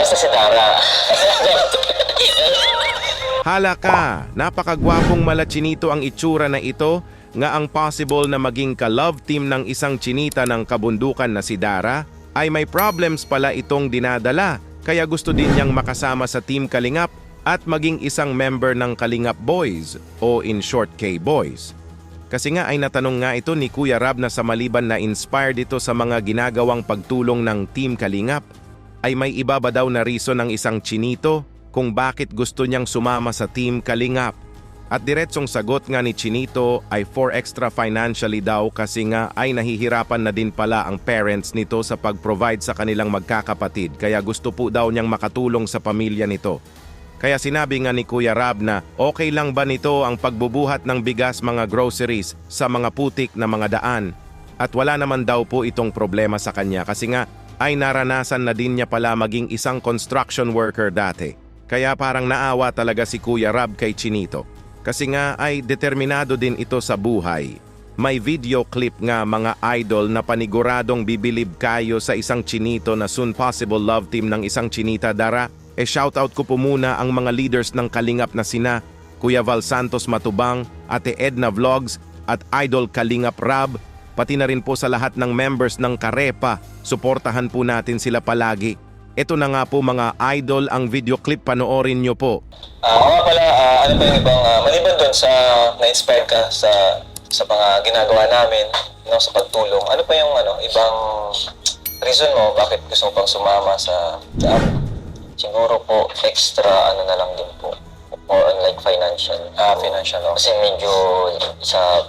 Basta si Dara. Hala ka, napakagwapong mala chinito ang itsura na ito nga ang possible na maging ka-love team ng isang chinita ng kabundukan na si Dara ay may problems pala itong dinadala kaya gusto din niyang makasama sa Team Kalingap at maging isang member ng Kalingap Boys o in short K-Boys. Kasi nga ay natanong nga ito ni Kuya Rab na sa maliban na inspired ito sa mga ginagawang pagtulong ng Team Kalingap ay may iba ba daw na reason ng isang chinito kung bakit gusto niyang sumama sa Team Kalingap. At diretsong sagot nga ni Chinito ay for extra financially daw kasi nga ay nahihirapan na din pala ang parents nito sa pag-provide sa kanilang magkakapatid kaya gusto po daw niyang makatulong sa pamilya nito. Kaya sinabi nga ni Kuya Rab na okay lang ba nito ang pagbubuhat ng bigas mga groceries sa mga putik na mga daan at wala naman daw po itong problema sa kanya kasi nga ay naranasan na din niya pala maging isang construction worker dati. Kaya parang naawa talaga si Kuya Rab kay Chinito. Kasi nga ay determinado din ito sa buhay. May video clip nga mga idol na paniguradong bibilib kayo sa isang Chinito na soon possible love team ng isang Chinita Dara. E shoutout ko po muna ang mga leaders ng Kalingap na sina Kuya Val Santos Matubang, Ate Edna Vlogs at Idol Kalingap Rab, pati na rin po sa lahat ng members ng Karepa. Suportahan po natin sila palagi. Ito na nga po mga idol ang video clip panoorin nyo po. Ah, oo pala, ah, ano pa yung ibang, ah, maliban doon sa na-inspire ka sa sa mga ginagawa namin, no, sa pagtulong, ano pa yung ano, ibang reason mo bakit gusto mo pang sumama sa job? Siguro po, extra ano na lang din po. More on like financial. Ah, financial. Kasi medyo sa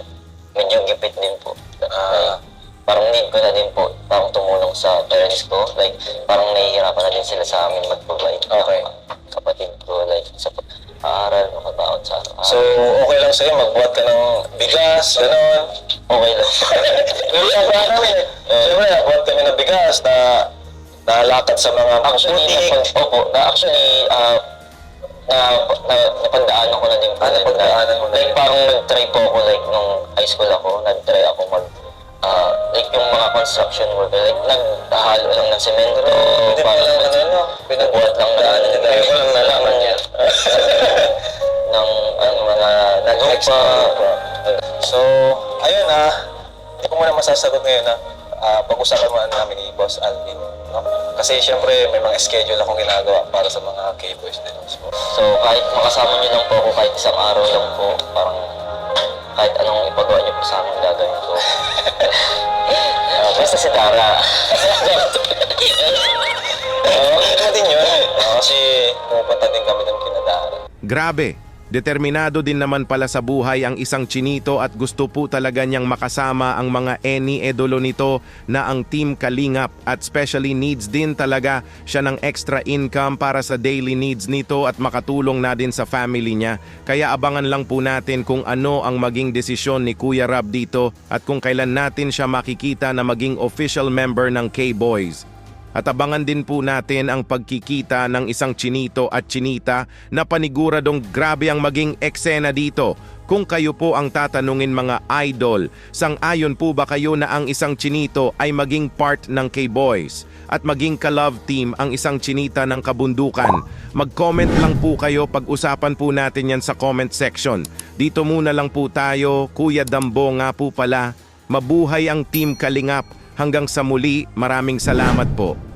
medyo gipit din po. Ah, parang need ko na din po parang tumulong sa parents ko. Like, parang nahihirapan na din sila sa amin mag-provide. Okay. Kapatid ko, like, sa pag-aaral, makabaon sa araw So, okay lang sa'yo magbuhat ka ng bigas, gano'n? Okay lang. Pero yung ba namin, siyempre, nagbuhat kami ng bigas na nalakad sa mga actually, napag, opo, na actually, ah, na, na napagdaan ako na din. Ah, napagdaanan mo na Like, parang nag-try po ako, like, nung high school ako, nag-try ako mag, yung mga construction work, like, naghahalo lang ng semento, Hindi parang, lang, ano, no? Pinagbuhat lang na, ano, Ngayon ko lang nalaman niya. ng, ano, mga, nag-pa. So, ayun ah, hindi ko muna masasagot ngayon na ah, pag-usapan mo namin ni Boss Alvin. No? Kasi syempre may mga schedule akong ginagawa para sa mga K-boys din. So, so kahit makasama niyo lang po ako kahit isang araw lang po, parang kahit anong ipagawa niyo po sa pupunta din kami ng kinadara. Grabe, determinado din naman pala sa buhay ang isang chinito at gusto po talaga niyang makasama ang mga eni edolo nito na ang Team Kalingap at specially needs din talaga siya ng extra income para sa daily needs nito at makatulong na din sa family niya. Kaya abangan lang po natin kung ano ang maging desisyon ni Kuya Rab dito at kung kailan natin siya makikita na maging official member ng K-Boys. At abangan din po natin ang pagkikita ng isang chinito at chinita na paniguradong grabe ang maging eksena dito. Kung kayo po ang tatanungin mga idol, sang-ayon po ba kayo na ang isang chinito ay maging part ng K-Boys at maging ka-love team ang isang chinita ng kabundukan? Mag-comment lang po kayo, pag-usapan po natin yan sa comment section. Dito muna lang po tayo, Kuya Dambo nga po pala. Mabuhay ang Team Kalingap. Hanggang sa muli, maraming salamat po.